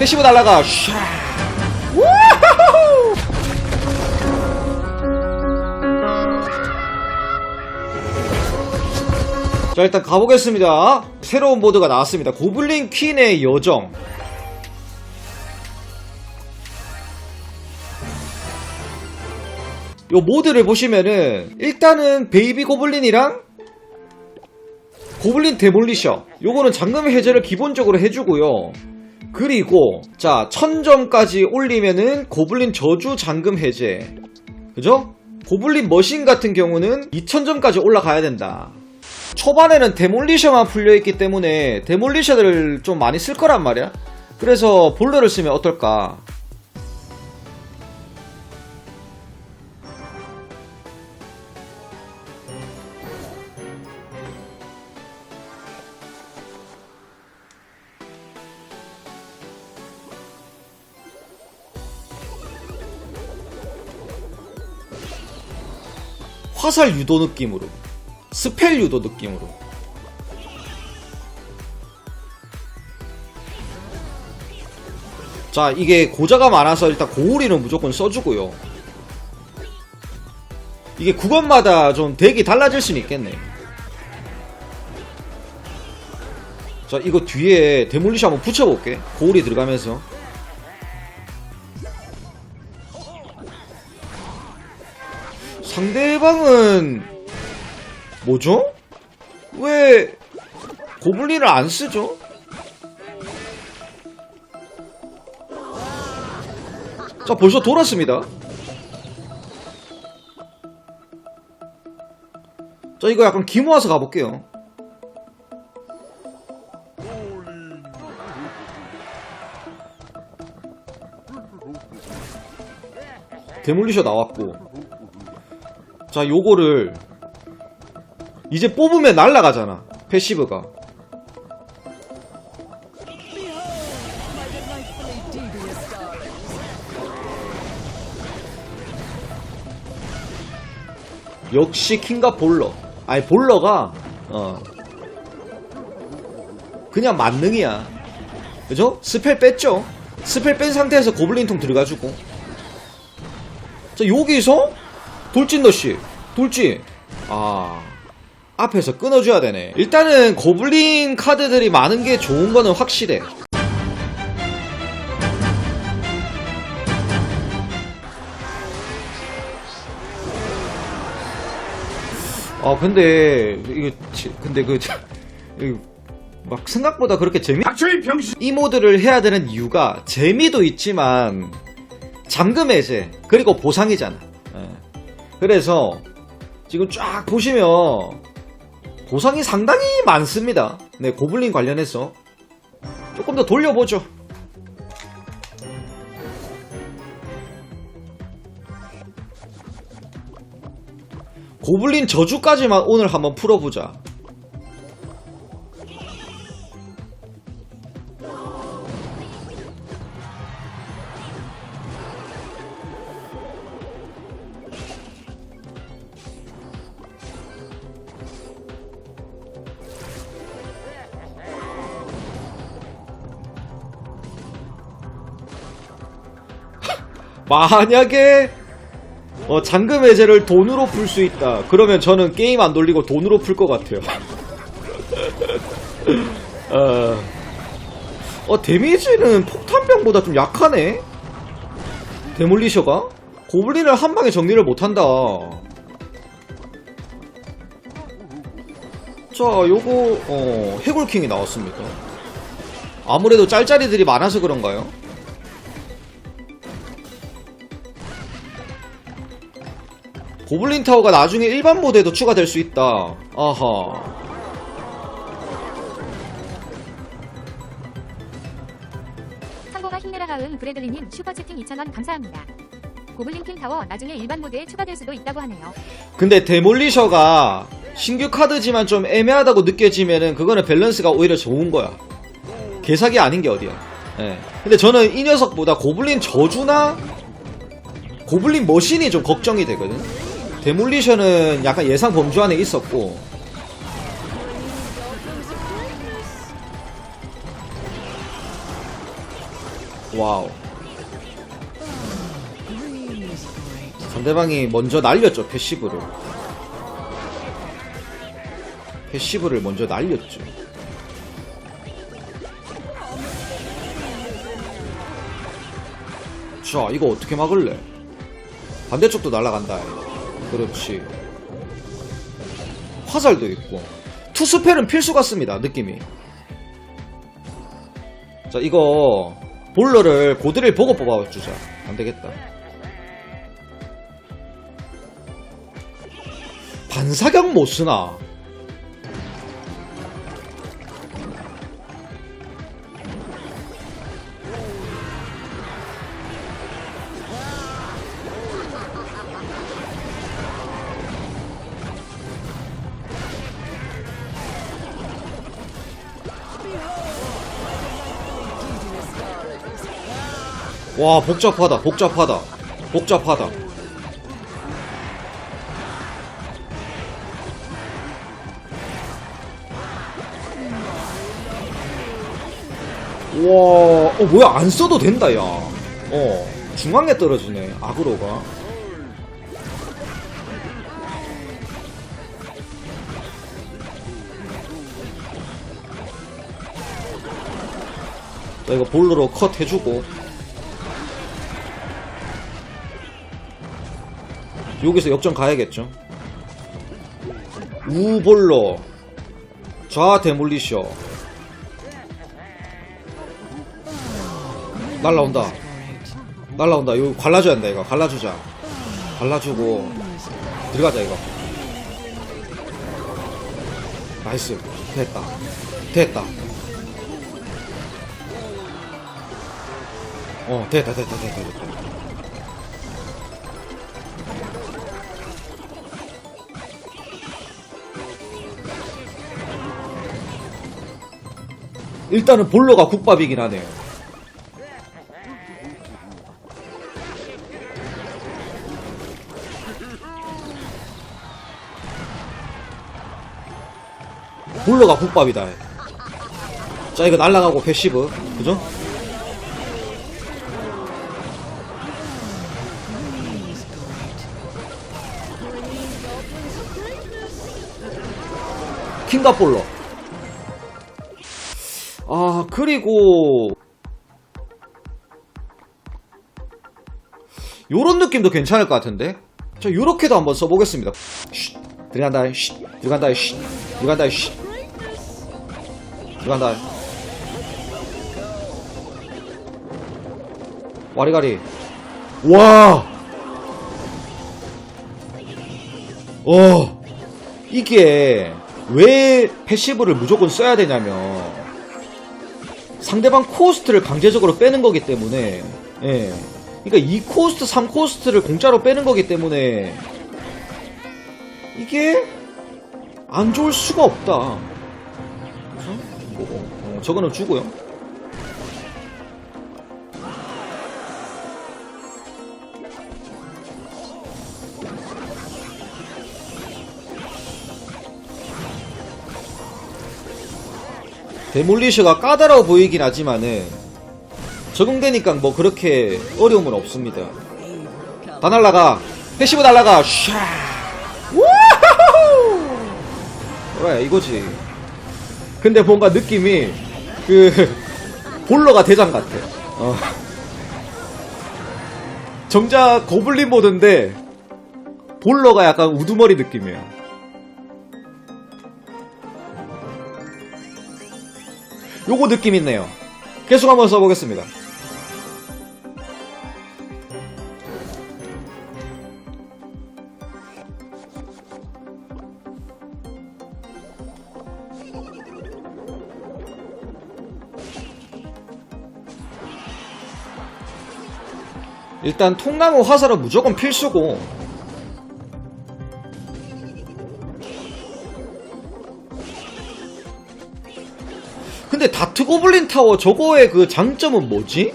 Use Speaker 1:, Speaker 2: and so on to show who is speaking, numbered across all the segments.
Speaker 1: 패시브 날라가. 샤. 자 일단 가보겠습니다. 새로운 모드가 나왔습니다. 고블린 퀸의 여정. 요 모드를 보시면은 일단은 베이비 고블린이랑 고블린 데몰리셔. 요거는 잠금 해제를 기본적으로 해주고요 그리고 자 1000점까지 올리면은 고블린 저주 잠금 해제. 그죠? 고블린 머신 같은 경우는 2000점까지 올라가야 된다. 초반에는 데몰리셔만 풀려있기 때문에 데몰리셔를 좀 많이 쓸 거란 말이야. 그래서 볼러를 쓰면 어떨까 화살 유도 느낌으로 스펠 유도 느낌으로. 자 이게 고자가 많아서 일단 고우리는 무조건 써주고요. 이게 구간마다 좀 덱이 달라질 수는 있겠네. 자 이거 뒤에 데몰리셔 한번 붙여볼게. 고우리 들어가면서 상대방은 뭐죠? 왜 고블린을 안 쓰죠? 자 벌써 돌았습니다 자 이거 약간 기 모아서 가볼게요 데몰리셔 나왔고 자 요거를 이제 뽑으면 날라가잖아 패시브가. 역시 킹과 볼러. 아니 볼러가 어. 그냥 만능이야. 그죠? 스펠 뺐죠? 스펠 뺀 상태에서 고블린통 들어가지고. 자 여기서 돌진 너씨 돌진 아 앞에서 끊어줘야 되네 일단은 고블린 카드들이 많은 게 좋은 거는 확실해 아 근데 이거 지- 근데 그 저- 이거 막 생각보다 그렇게 재미
Speaker 2: 이
Speaker 1: 모드를 해야 되는 이유가 재미도 있지만 잠금 해제 그리고 보상이잖아. 예. 그래서 지금 쫙 보시면 보상이 상당히 많습니다. 네, 고블린 관련해서 조금 더 돌려보죠. 고블린 저주까지만 오늘 한번 풀어보자. 만약에 어, 잠금 해제를 돈으로 풀 수 있다. 그러면 저는 게임 안 돌리고 돈으로 풀 것 같아요. 어, 어, 데미지는 폭탄병보다 좀 약하네? 데몰리셔가? 고블린을 한 방에 정리를 못한다. 자, 요거, 어, 해골킹이 나왔습니다. 아무래도 짤짤이들이 많아서 그런가요? 고블린 타워가 나중에 일반 모드에도 추가될 수 있다. 아하.
Speaker 3: 상고가 힘내라 하은 브래들리님 슈퍼채팅 2,000원 감사합니다. 고블린 킹 타워 나중에 일반 모드에 추가될 수도 있다고 하네요.
Speaker 1: 근데 데몰리셔가 신규 카드지만 좀 애매하다고 느껴지면은 그거는 밸런스가 오히려 좋은 거야. 개사기 아닌 게 어디야. 예. 근데 저는 이 녀석보다 고블린 저주나 고블린 머신이 좀 걱정이 되거든. 데몰리셔는 약간 예상 범주 안에 있었고 와우. 상대방이 먼저 날렸죠, 패시브를. 패시브를 먼저 날렸죠. 자, 이거 어떻게 막을래? 반대쪽도 날아간다. 그렇지. 화살도 있고. 투스펠은 필수 같습니다, 느낌이. 자, 이거, 볼러를 고드를 보고 뽑아주자. 안 되겠다. 반사격 못 쓰나? 와, 복잡하다, 복잡하다, 복잡하다. 와, 어, 뭐야, 안 써도 된다, 야. 어, 중앙에 떨어지네, 아그로가. 자, 이거 볼로로 컷 해주고. 여기서 역전 가야겠죠. 우볼로. 좌 데몰리셔. 날라온다. 날라온다. 이거 갈라줘야 한다, 이거. 갈라주자. 갈라주고. 들어가자, 이거. 나이스. 됐다. 됐다. 어, 됐다, 됐다, 됐다, 됐다. 일단은 볼로가 국밥이긴 하네요. 볼로가 국밥이다. 자, 이거 날라가고 패시브. 그죠? 킹과 볼로. 아, 그리고 요런 느낌도 괜찮을 것 같은데? 자, 요렇게도 한번 써보겠습니다. 쉿, 들어간다, 쉿, 들어간다, 쉿, 들어간다, 쉿. 들어간다. 와리가리. 와! 어, 이게 왜 패시브를 무조건 써야 되냐면 상대방 코스트를 강제적으로 빼는 거기 때문에 예. 그러니까 2코스트, 3코스트를 공짜로 빼는 거기 때문에 이게 안 좋을 수가 없다. 뭐고? 어, 저거는 주고요. 데몰리셔가 까다로워 보이긴 하지만은 적응되니까 뭐 그렇게 어려움은 없습니다. 다 날라가. 패시브 날라가. 샤. 우후! 그래 이거지. 근데 뭔가 느낌이 그 볼러가 대장 같아. 어. 정작 고블린 모드인데 볼러가 약간 우두머리 느낌이야. 요거 느낌 있네요. 계속 한번 써보겠습니다. 일단 통나무 화살은 무조건 필수고 근데 다트 고블린 타워 저거의 그 장점은 뭐지?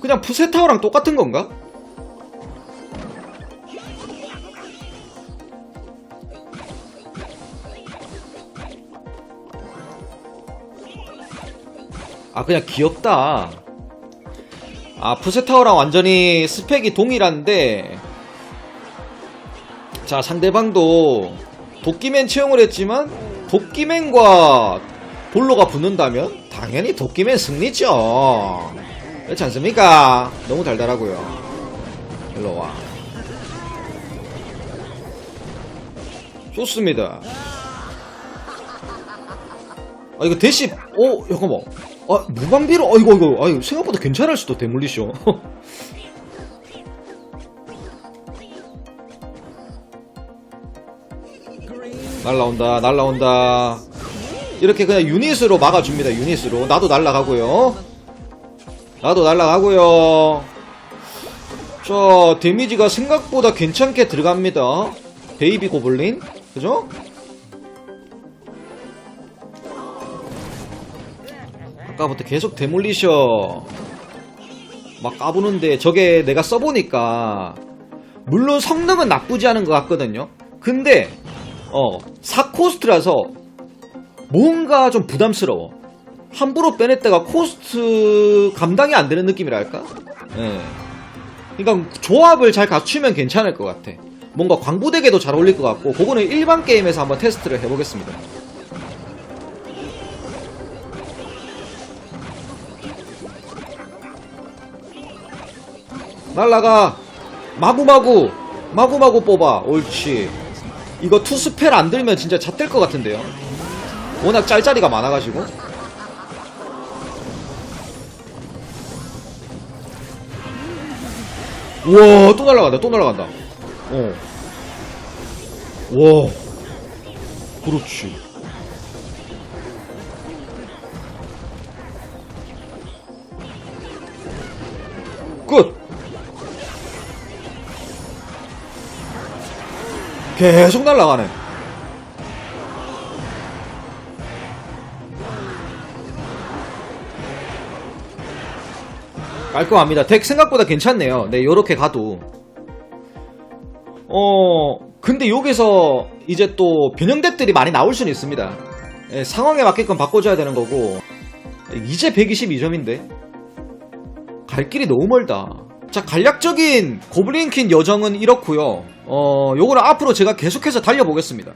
Speaker 1: 그냥 푸세 타워랑 똑같은 건가? 아 그냥 귀엽다 아 푸세타워랑 완전히 스펙이 동일한데 자 상대방도 도끼맨 채용을 했지만 도끼맨과 볼로가 붙는다면 당연히 도끼맨 승리죠. 그렇지 않습니까? 너무 달달하고요. 일로와. 좋습니다. 아 이거 대시 어 잠깐만. 아 무방비로 아 이거 이거. 아 이거 생각보다 괜찮을 수도 데몰리쇼 날라온다 날라온다 이렇게 그냥 유닛으로 막아줍니다 유닛으로. 나도 날라가고요. 나도 날라가고요. 자 데미지가 생각보다 괜찮게 들어갑니다. 베이비 고블린? 그죠? 아까부터 계속 데몰리셔. 막 까부는데 저게 내가 써보니까 물론 성능은 나쁘지 않은 것 같거든요. 근데 어 사코스트라서 뭔가 좀 부담스러워. 함부로 빼냈다가 코스트 감당이 안 되는 느낌이랄까? 예. 그러니까 조합을 잘 갖추면 괜찮을 것 같아. 뭔가 광부대게도 잘 어울릴 것 같고 그거는 일반 게임에서 한번 테스트를 해보겠습니다. 날라가! 마구마구! 마구마구 뽑아 옳지. 이거 투스펠 안 들면 진짜 잣될 것 같은데요 워낙 짤짤이가 많아가지고. 우와 또 날라간다 또 날라간다. 어 와. 그렇지. 끝! 계속 날아가네. 깔끔합니다. 덱 생각보다 괜찮네요. 네, 요렇게 가도. 어, 근데 여기서 이제 또 변형 덱들이 많이 나올 수는 있습니다. 예, 상황에 맞게끔 바꿔줘야 되는 거고. 이제 122점인데? 갈 길이 너무 멀다. 자, 간략적인 고블린킨 여정은 이렇고요 어, 요거는 앞으로 제가 계속해서 달려보겠습니다.